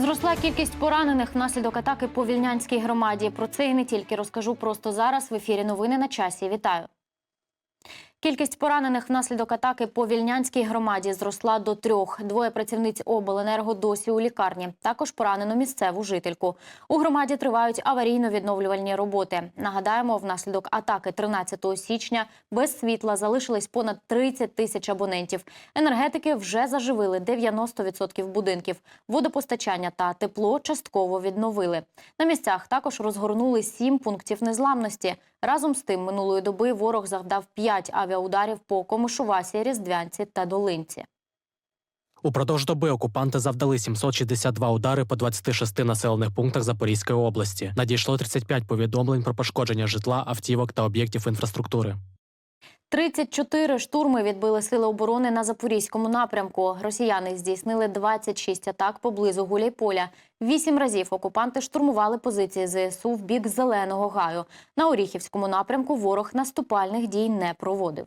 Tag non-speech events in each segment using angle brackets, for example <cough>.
Зросла кількість поранених внаслідок атаки по вільнянській громаді. Про це і не тільки розкажу просто зараз. В ефірі новини на часі. Вітаю. Кількість поранених внаслідок атаки по вільнянській громаді зросла до трьох. Двоє працівниць обленерго досі у лікарні. Також поранено місцеву жительку. У громаді тривають аварійно-відновлювальні роботи. Нагадаємо, внаслідок атаки 13 січня без світла залишились понад 30 тисяч абонентів. Енергетики вже заживили 90% будинків. Водопостачання та тепло частково відновили. На місцях також розгорнули сім пунктів незламності. Разом з тим, минулої доби ворог завдав 5 авіаударів по Комишувасі, Різдвянці та Долинці. Упродовж доби окупанти завдали 762 удари по 26 населених пунктах Запорізької області. Надійшло 35 повідомлень про пошкодження житла, автівок та об'єктів інфраструктури. 34 штурми відбили сили оборони на запорізькому напрямку. Росіяни здійснили 26 атак поблизу Гуляйполя. Вісім разів окупанти штурмували позиції ЗСУ в бік Зеленого гаю. На Оріхівському напрямку ворог наступальних дій не проводив.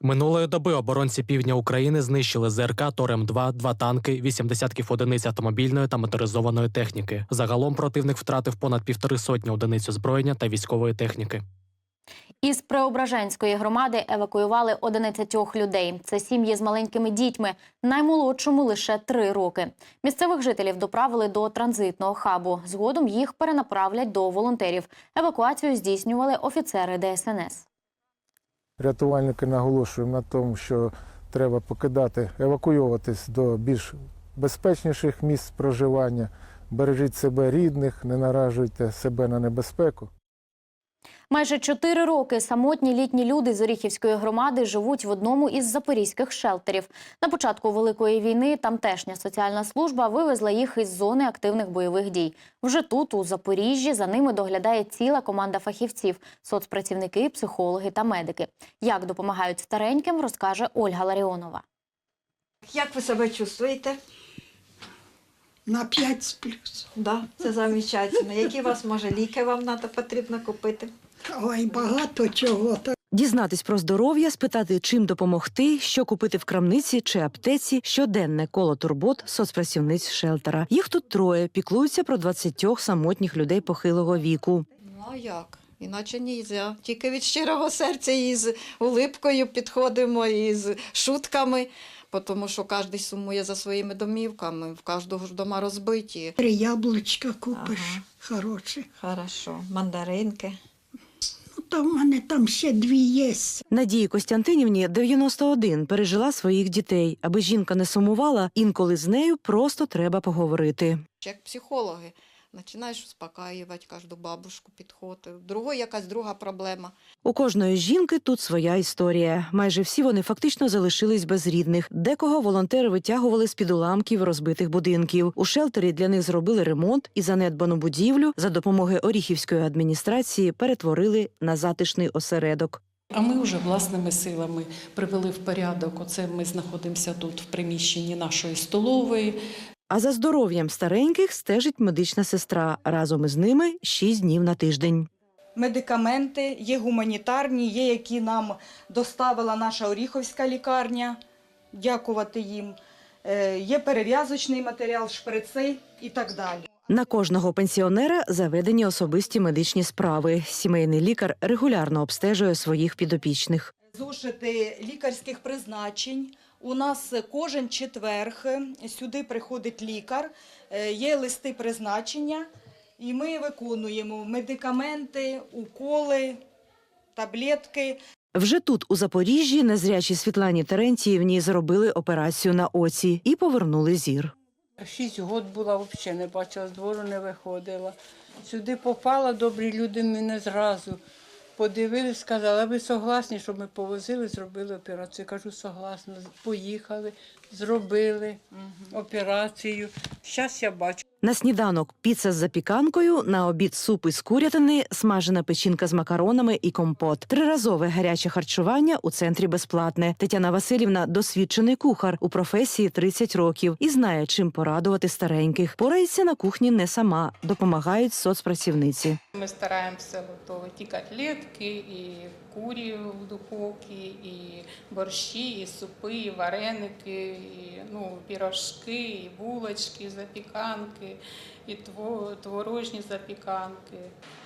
Минулої доби оборонці півдня України знищили ЗРК Торем-2, два танки, вісім десятків одиниць автомобільної та моторизованої техніки. Загалом противник втратив понад півтори сотні одиниць озброєння та військової техніки. Із Преображенської громади евакуювали 11 людей. Це сім'ї з маленькими дітьми, наймолодшому лише 3 роки. Місцевих жителів доправили до транзитного хабу. Згодом їх перенаправлять до волонтерів. Евакуацію здійснювали офіцери ДСНС. Рятувальники наголошуємо на тому, що треба покидати, евакуюватись до більш безпечніших місць проживання. Бережіть себе рідних, не наражуйте себе на небезпеку. Майже чотири роки самотні літні люди з Оріхівської громади живуть в одному із запорізьких шелтерів. На початку великої війни тамтешня соціальна служба вивезла їх із зони активних бойових дій. Вже тут, у Запоріжжі, за ними доглядає ціла команда фахівців, соцпрацівники, психологи та медики. Як допомагають стареньким, розкаже Ольга Ларіонова. Як ви себе чувствуєте? На 5 з плюс. Да, це замечательно. Які у вас може ліки вам надо, потрібно купити? Ой, багато чого. Та Дізнатись про здоров'я, спитати, чим допомогти, що купити в крамниці чи аптеці, щоденне коло турбот соцпрацівниць шелтера. Їх тут троє піклуються про 20 самотніх людей похилого віку. Ну а як? Іначе нельзя. Тільки від щирого серця і з улипкою підходимо, і з шутками, тому що кожен сумує за своїми домівками, в кожного ж дома розбиті. три яблучка купиш Ага. хороші. Хорошо, мандаринки. То в мене там ще дві є. Надії Костянтинівні 91 пережила своїх дітей. Аби жінка не сумувала, інколи з нею просто треба поговорити. Як психологи. Починаєш успокаювати кожну бабушку, підходити. Другої якась друга проблема. У кожної жінки тут своя історія. Майже всі вони фактично залишились без рідних. Декого волонтери витягували з під уламків розбитих будинків. У шелтері для них зробили ремонт і занедбану будівлю за допомоги Оріхівської адміністрації перетворили на затишний осередок. А ми вже власними силами привели в порядок. Оце ми знаходимося тут в приміщенні нашої столової. А за здоров'ям стареньких стежить медична сестра. Разом із ними шість днів на тиждень. медикаменти, є гуманітарні, є, які нам доставила наша Оріховська лікарня. Дякувати їм. Е, Є перев'язочний матеріал, шприци і так далі. На кожного пенсіонера заведені особисті медичні справи. Сімейний лікар регулярно обстежує своїх підопічних. Зошити лікарських призначень. У нас кожен четверг сюди приходить лікар, е, є листи призначення, і ми виконуємо медикаменти, уколи, таблетки. Вже тут, у Запоріжжі, незрячій Світлані Терентіївні зробили операцію на оці і повернули зір. Шість років була, взагалі не бачила, з двору не виходила. Сюди попала, добрі люди мене зразу подивились, сказали, а ви согласні, щоб ми повозили, зробили операцію. Кажу, согласна. Поїхали, зробили операцію. Зараз я бачу. На сніданок піца з запіканкою, на обід суп із курятини, смажена печінка з макаронами і компот. Триразове гаряче харчування у центрі безплатне. Тетяна Васильівна досвідчений кухар у професії 30 років і знає, чим порадувати стареньких. Порається на кухні не сама, допомагають соцпрацівниці. Ми стараємося готувати і котлетки, і курі в духовці, і борщі, і супи, і вареники, і ну, пірожки, і булочки, запіканки, і творожні запіканки.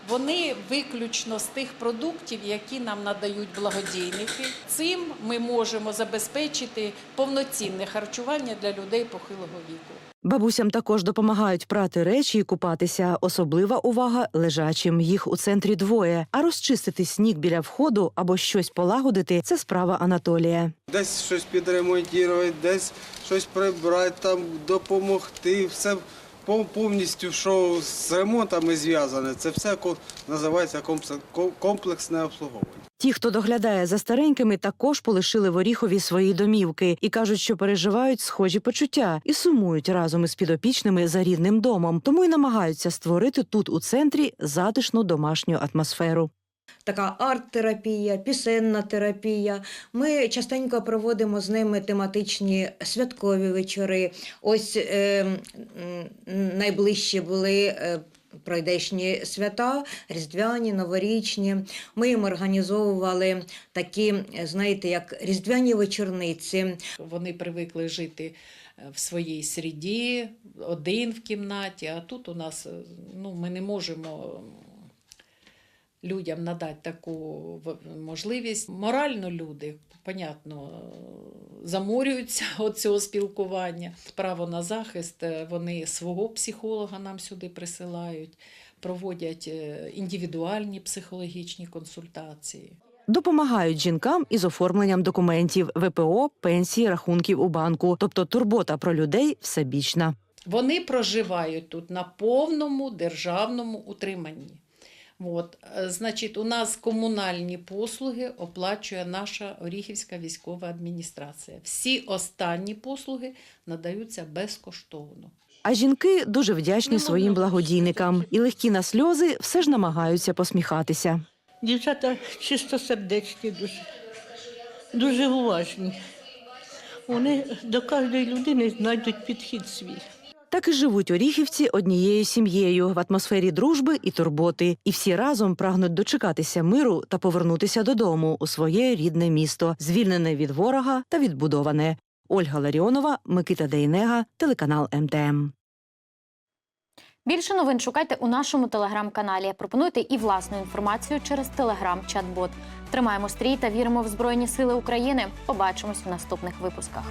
Вони виключно з тих продуктів, які нам надають благодійники. Цим ми можемо забезпечити повноцінне харчування для людей похилого віку. Бабусям також допомагають прати речі і купатися. Особлива увага лежачим. Їх у центрі двоє. А розчистити сніг біля входу або щось полагодити це справа Анатолія. Десь щось підремонтувати, десь щось прибрати, там допомогти. Все повністю, що з ремонтами зв'язане, це все називається комплекс- комплексне обслуговування. Ті, хто доглядає за старенькими, також полишили в Оріхові свої домівки і кажуть, що переживають схожі почуття і сумують разом із підопічними за рідним домом, тому й намагаються створити тут у центрі затишну домашню атмосферу. Така арт-терапія, пісенна терапія. Ми частенько проводимо з ними тематичні святкові вечори. Ось е, найближчі були. е, Пройдешні свята, різдвяні, новорічні. Ми їм організовували такі, знаєте, як різдвяні вечорниці. Вони привикли жити е, в своїй середі, один в кімнаті, а тут у нас е, ну, ми не можемо людям надати таку можливість. Морально люди, понятно, заморюються <laughs> від цього спілкування. Право на захист е, вони свого психолога нам сюди присилають, проводять е, індивідуальні психологічні консультації. Допомагають жінкам із оформленням документів ВПО, пенсії, рахунків у банку. Тобто турбота про людей всебічна. Вони проживають тут на повному державному утриманні. От, е, значить, у нас комунальні послуги оплачує наша Оріхівська військова адміністрація. Всі останні послуги надаються безкоштовно. А жінки дуже вдячні своїм благодійникам і легкі на сльози все ж намагаються посміхатися. Дівчата чистосердечні дуже, дуже уважні. Вони до кожної людини знайдуть підхід свій. Так і живуть оріхівці однією сім'єю в атмосфері дружби і турботи, і всі разом прагнуть дочекатися миру та повернутися додому у своє рідне місто, звільнене від ворога та відбудоване. Ольга Ларіонова, Микита Дейнега, телеканал МТМ. Більше новин шукайте у нашому телеграм-каналі. Пропонуйте і власну інформацію через телеграм-чат-бот. Тримаємо стрій та віримо в Збройні Сили України. Побачимось у наступних випусках.